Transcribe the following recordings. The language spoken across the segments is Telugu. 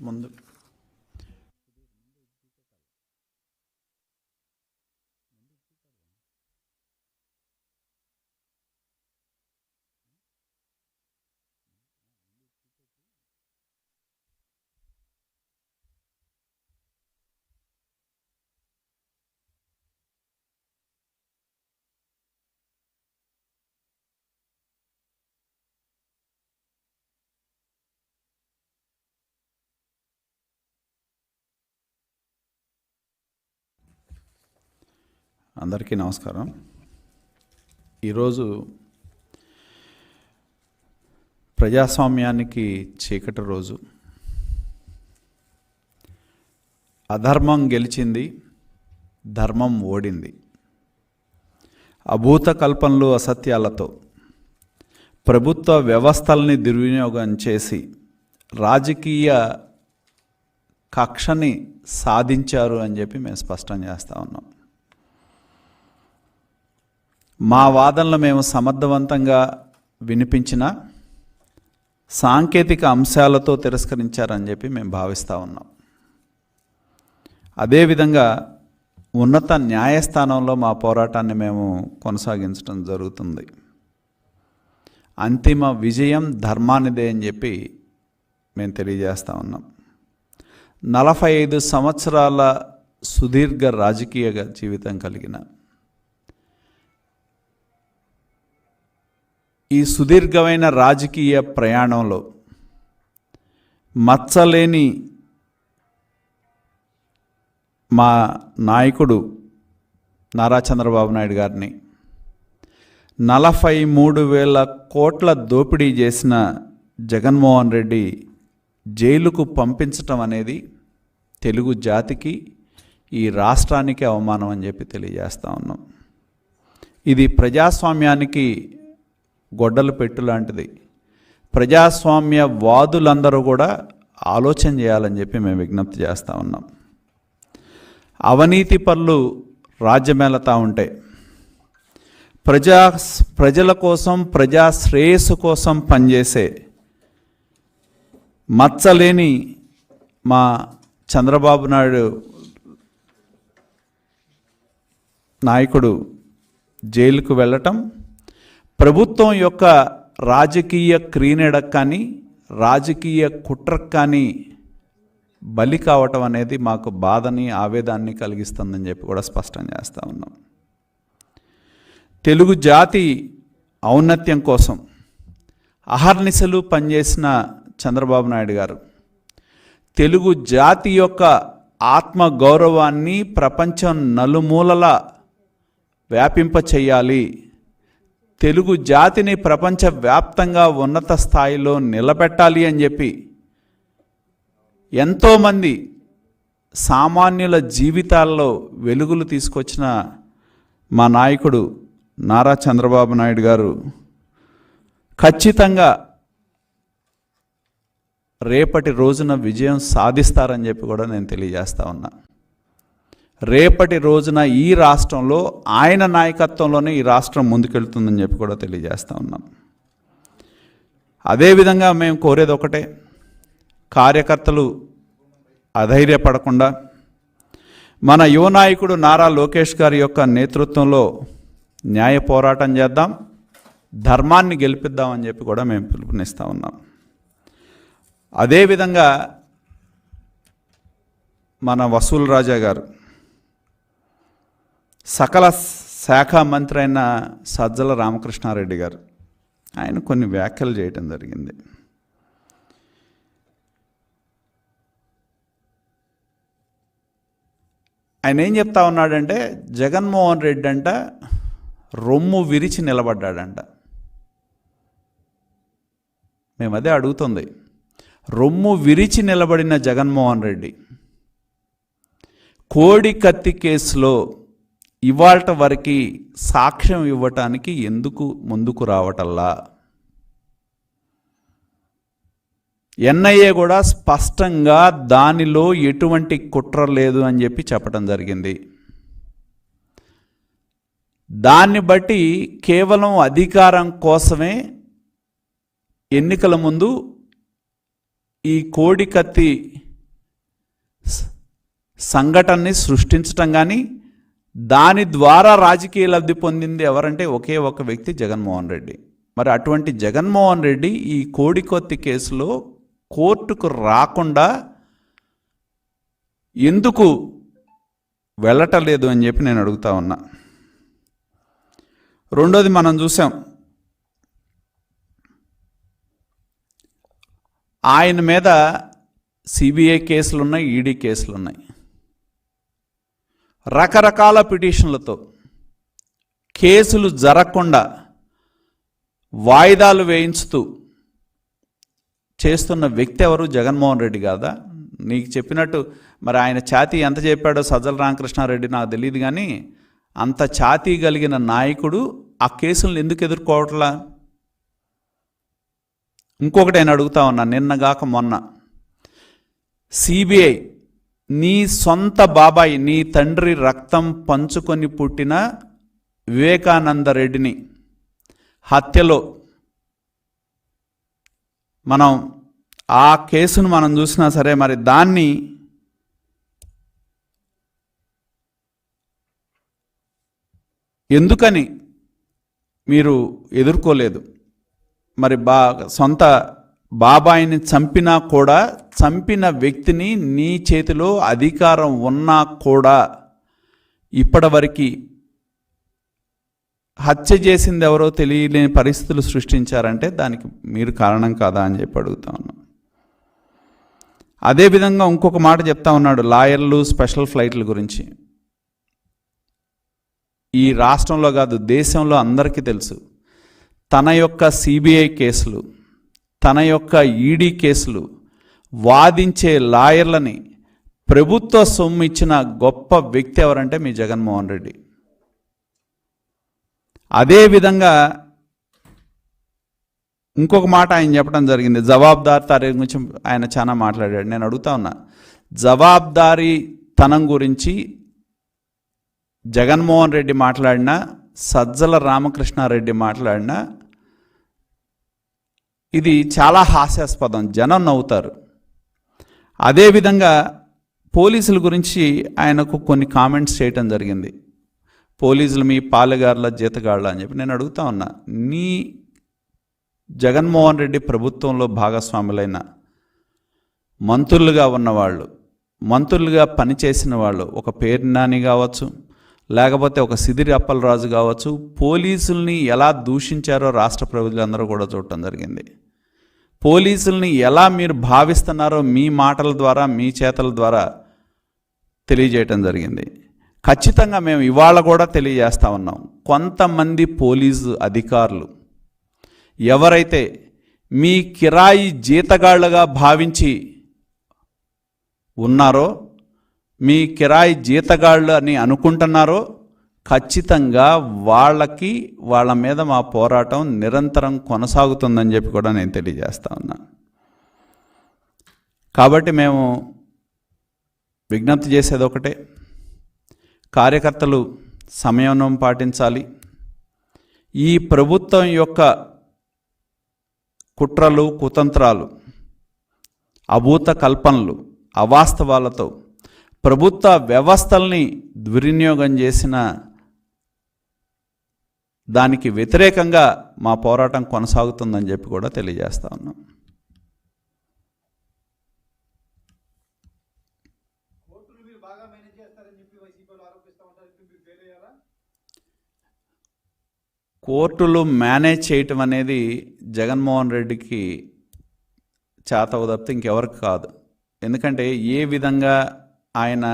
ముందు అందరికీ నమస్కారం. ఈరోజు ప్రజాస్వామ్యానికి చీకటి రోజు. అధర్మం గెలిచింది ధర్మం ఓడింది. అభూత కల్పనలు అసత్యాలతో ప్రభుత్వ వ్యవస్థల్ని దుర్వినియోగం చేసి రాజకీయ కక్షని సాధించారు అని చెప్పి మేము స్పష్టం చేస్తూ ఉన్నాం. మా వాదనలు మేము సమర్థవంతంగా వినిపించిన సాంకేతిక అంశాలతో తిరస్కరించారని చెప్పి మేము భావిస్తూ ఉన్నాం. అదేవిధంగా ఉన్నత న్యాయస్థానంలో మా పోరాటాన్ని మేము కొనసాగించడం జరుగుతుంది. అంతిమ విజయం ధర్మానిదే అని చెప్పి మేము తెలియజేస్తూ ఉన్నాం. నలభై ఐదు సంవత్సరాల సుదీర్ఘ రాజకీయ జీవితం కలిగిన ఈ సుదీర్ఘమైన రాజకీయ ప్రయాణంలో మచ్చలేని మా నాయకుడు నారా చంద్రబాబు నాయుడు గారిని నలభై మూడు వేల కోట్ల దోపిడీ చేసిన జగన్మోహన్ రెడ్డి జైలుకు పంపించటం అనేది తెలుగు జాతికి ఈ రాష్ట్రానికి అవమానం అని చెప్పి తెలియజేస్తా ఉన్నాం. ఇది ప్రజాస్వామ్యానికి గొడ్డలు పెట్టు లాంటిది. ప్రజాస్వామ్య వాదులందరూ కూడా ఆలోచన చేయాలని చెప్పి మేము విజ్ఞప్తి చేస్తూ ఉన్నాం. అవినీతి పనులు రాజ్యమేళతా ఉంటాయి ప్రజా ప్రజల కోసం ప్రజా శ్రేయస్సు కోసం పనిచేసే మచ్చలేని మా చంద్రబాబు నాయుడు నాయకుడు జైలుకు వెళ్ళటం ప్రభుత్వం యొక్క రాజకీయ క్రీనెడకు కానీ రాజకీయ కుట్రకు కానీ బలి కావటం అనేది మాకు బాధని ఆవేదాన్ని కలిగిస్తుందని చెప్పి కూడా స్పష్టం చేస్తూ ఉన్నాం. తెలుగు జాతి ఔన్నత్యం కోసం అహర్నిశలు పనిచేసిన చంద్రబాబు నాయుడు గారు తెలుగు జాతి యొక్క ఆత్మ గౌరవాన్ని ప్రపంచం నలుమూలల వ్యాపింప చేయాలి తెలుగు జాతిని ప్రపంచవ్యాప్తంగా ఉన్నత స్థాయిలో నిలబెట్టాలి అని చెప్పి ఎంతోమంది సామాన్యుల జీవితాల్లో వెలుగులు తీసుకొచ్చిన మా నాయకుడు నారా చంద్రబాబు నాయుడు గారు ఖచ్చితంగా రేపటి రోజున విజయం సాధిస్తారని చెప్పి కూడా నేను తెలియజేస్తా ఉన్నా. రేపటి రోజున ఈ రాష్ట్రంలో ఆయన నాయకత్వంలోనే ఈ రాష్ట్రం ముందుకెళ్తుందని చెప్పి కూడా తెలియజేస్తూ ఉన్నాం. అదేవిధంగా మేము కోరేది ఒకటే కార్యకర్తలు అధైర్యపడకుండా మన యువ నాయకుడు నారా లోకేష్ గారి యొక్క నేతృత్వంలో న్యాయ పోరాటం చేద్దాం ధర్మాన్ని గెలిపిద్దామని చెప్పి కూడా మేము పిలుపునిస్తూ ఉన్నాం. అదేవిధంగా మన వసూల్ రాజా గారు సకల శాఖ మంత్రి అయిన సజ్జల రామకృష్ణారెడ్డి గారు ఆయన కొన్ని వ్యాఖ్యలు చేయటం జరిగింది. ఆయన ఏం చెప్తా ఉన్నాడంటే జగన్మోహన్ రెడ్డి అంట రొమ్ము విరిచి నిలబడ్డాడంట. మేము అదే అడుగుతుంది. రొమ్ము విరిచి నిలబడిన జగన్మోహన్ రెడ్డి కోడి కత్తి కేసులో ఇవాళ వరకు సాక్ష్యం ఇవ్వటానికి ఎందుకు ముందుకు రావటల్లా? ఎన్ఐఏ కూడా స్పష్టంగా దానిలో ఎటువంటి కుట్ర లేదు అని చెప్పి చెప్పడం జరిగింది. దాన్ని బట్టి కేవలం అధికారం కోసమే ఎన్నికల ముందు ఈ కోడి కత్తి సంఘటనని సృష్టించటం కానీ దాని ద్వారా రాజకీయ లబ్ధి పొందింది ఎవరంటే ఒకే ఒక వ్యక్తి జగన్మోహన్ రెడ్డి. మరి అటువంటి జగన్మోహన్ రెడ్డి ఈ కోడికొత్తి కేసులో కోర్టుకు రాకుండా ఎందుకు వెళ్ళటలేదు అని చెప్పి నేను అడుగుతా ఉన్నా. రెండోది మనం చూసాం. ఆయన మీద సిబిఐ కేసులు ఉన్నాయి ఈడీ కేసులు ఉన్నాయి రకరకాల పిటిషన్లతో కేసులు జరగకుండా వాయిదాలు వేయించుతూ చేస్తున్న వ్యక్తి ఎవరు? జగన్మోహన్ రెడ్డి కాదా? నీకు చెప్పినట్టు మరి ఆయన ఛాతీ ఎంత చెప్పాడో సజ్జల రామకృష్ణారెడ్డి నాకు తెలియదు కానీ అంత ఛాతీ కలిగిన నాయకుడు ఆ కేసులను ఎందుకు ఎదుర్కోవట్లా? ఇంకొకటి నేను అడుగుతా ఉన్నా నిన్నగాక మొన్న. సిబిఐ నీ సొంత బాబాయి నీ తండ్రి రక్తం పంచుకొని పుట్టిన వివేకానంద రెడ్డిని హత్యలో మనం ఆ కేసును మనం చూసినా సరే మరి దాన్ని ఎందుకని మీరు ఎదుర్కోలేదు? మరి బా సొంత బాబాయిని చంపినా కూడా చంపిన వ్యక్తిని నీ చేతిలో అధికారం ఉన్నా కూడా ఇప్పటివరకు హత్య చేసింది ఎవరో తెలియలేని పరిస్థితులు సృష్టించారంటే దానికి మీరు కారణం కాదా అని చెప్పి అడుగుతా ఉన్నాం. అదేవిధంగా ఇంకొక మాట చెప్తా ఉన్నాడు లాయర్లు స్పెషల్ ఫ్లైట్ల గురించి. ఈ రాష్ట్రంలో కాదు దేశంలో అందరికీ తెలుసు. తన యొక్క సిబిఐ కేసులు తన యొక్క ఈడీ కేసులు వాదించే లాయర్లని ప్రభుత్వ సొమ్ము ఇచ్చిన గొప్ప వ్యక్తి ఎవరంటే మీ జగన్మోహన్ రెడ్డి. అదేవిధంగా ఇంకొక మాట ఆయన చెప్పడం జరిగింది. జవాబుదారితారీ గురించి ఆయన చాలా మాట్లాడాడు. నేను అడుగుతా ఉన్నా జవాబుదారీ తనం గురించి జగన్మోహన్ రెడ్డి మాట్లాడినా సజ్జల రామకృష్ణారెడ్డి మాట్లాడినా ఇది చాలా హాస్యాస్పదం. జనం నవ్వుతారు. అదేవిధంగా పోలీసుల గురించి ఆయనకు కొన్ని కామెంట్స్ చేయటం జరిగింది. పోలీసులు మీ పాలెగారుల జీతగాళ్ళ అని చెప్పి నేను అడుగుతా ఉన్నా. నీ జగన్మోహన్ రెడ్డి ప్రభుత్వంలో భాగస్వాములైన మంత్రులుగా ఉన్నవాళ్ళు మంత్రులుగా పనిచేసిన వాళ్ళు ఒక పేరు నాని కావచ్చు లేకపోతే ఒక సిదిరి అప్పలరాజు కావచ్చు పోలీసుల్ని ఎలా దూషించారో రాష్ట్ర ప్రజలందరూ కూడా చూడటం జరిగింది. పోలీసుల్ని ఎలా మీరు భావిస్తున్నారో మీ మాటల ద్వారా మీ చేతల ద్వారా తెలియజేయటం జరిగింది. ఖచ్చితంగా మేము ఇవాళ కూడా తెలియజేస్తా ఉన్నాం. కొంతమంది పోలీసు అధికారులు ఎవరైతే మీ కిరాయి జీతగాళ్ళుగా భావించి ఉన్నారో మీ కిరాయి జీతగాళ్ళు అని అనుకుంటున్నారో ఖచ్చితంగా వాళ్ళకి వాళ్ళ మీద మా పోరాటం నిరంతరం కొనసాగుతుందని చెప్పి కూడా నేను తెలియజేస్తా ఉన్నా. కాబట్టి మేము విజ్ఞప్తి చేసేది ఒకటే. కార్యకర్తలు సమయం పాటించాలి. ఈ ప్రభుత్వం యొక్క కుట్రలు కుతంత్రాలు అభూత కల్పనలు అవాస్తవాలతో ప్రభుత్వ వ్యవస్థల్ని దుర్వినియోగం చేసిన దానికి వ్యతిరేకంగా మా పోరాటం కొనసాగుతుందని చెప్పి కూడా తెలియజేస్తా ఉన్నాం. కోర్టులు మేనేజ్ మేనేజ్ చేయటం అనేది జగన్మోహన్ రెడ్డికి చేతవు తప్పితే ఇంకెవరికి కాదు. ఎందుకంటే ఏ విధంగా ఆయన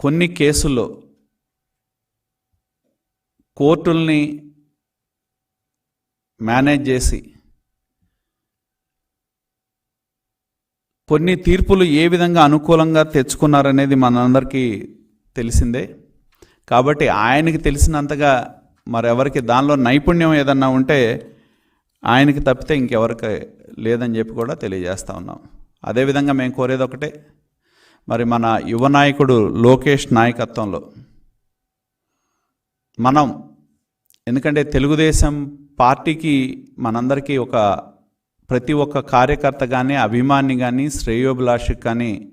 కొన్ని కేసుల్లో కోర్టుల్ని మేనేజ్ చేసి కొన్ని తీర్పులు ఏ విధంగా అనుకూలంగా తెచ్చుకున్నారనేది మనందరికీ తెలిసిందే. కాబట్టి ఆయనకి తెలిసినంతగా మరెవరికి దానిలో నైపుణ్యం ఏదన్నా ఉంటే ఆయనకి తప్పితే ఇంకెవరికి లేదని చెప్పి కూడా తెలియజేస్తూ ఉన్నాం. అదేవిధంగా మేము కోరేది ఒకటే మరి మన యువ నాయకుడు లోకేష్ నాయకత్వంలో మనం ఎందుకంటే తెలుగుదేశం పార్టీకి మనందరికీ ఒక ప్రతి ఒక్క కార్యకర్త కానీ అభిమాని కానీ శ్రేయోభిలాషికి కానీ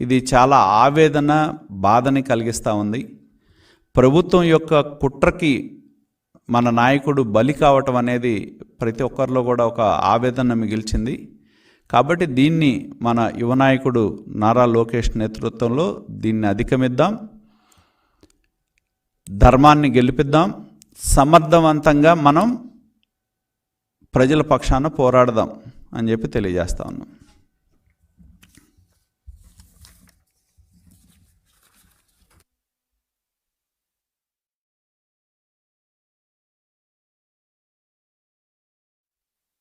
ఇది చాలా ఆవేదన బాధని కలిగిస్తూ ఉంది. ప్రభుత్వం యొక్క కుట్రకి మన నాయకుడు బలి కావటం అనేది ప్రతి ఒక్కరిలో కూడా ఒక ఆవేదన మిగిల్చింది. కాబట్టి దీన్ని మన యువ నాయకుడు నారా లోకేష్ నేతృత్వంలో దీన్ని అధిగమిద్దాం. ధర్మాన్ని గెలిపిద్దాం. సమర్థవంతంగా మనం ప్రజల పక్షాన పోరాడదాం అని చెప్పి తెలియజేస్తా ఉన్నాం.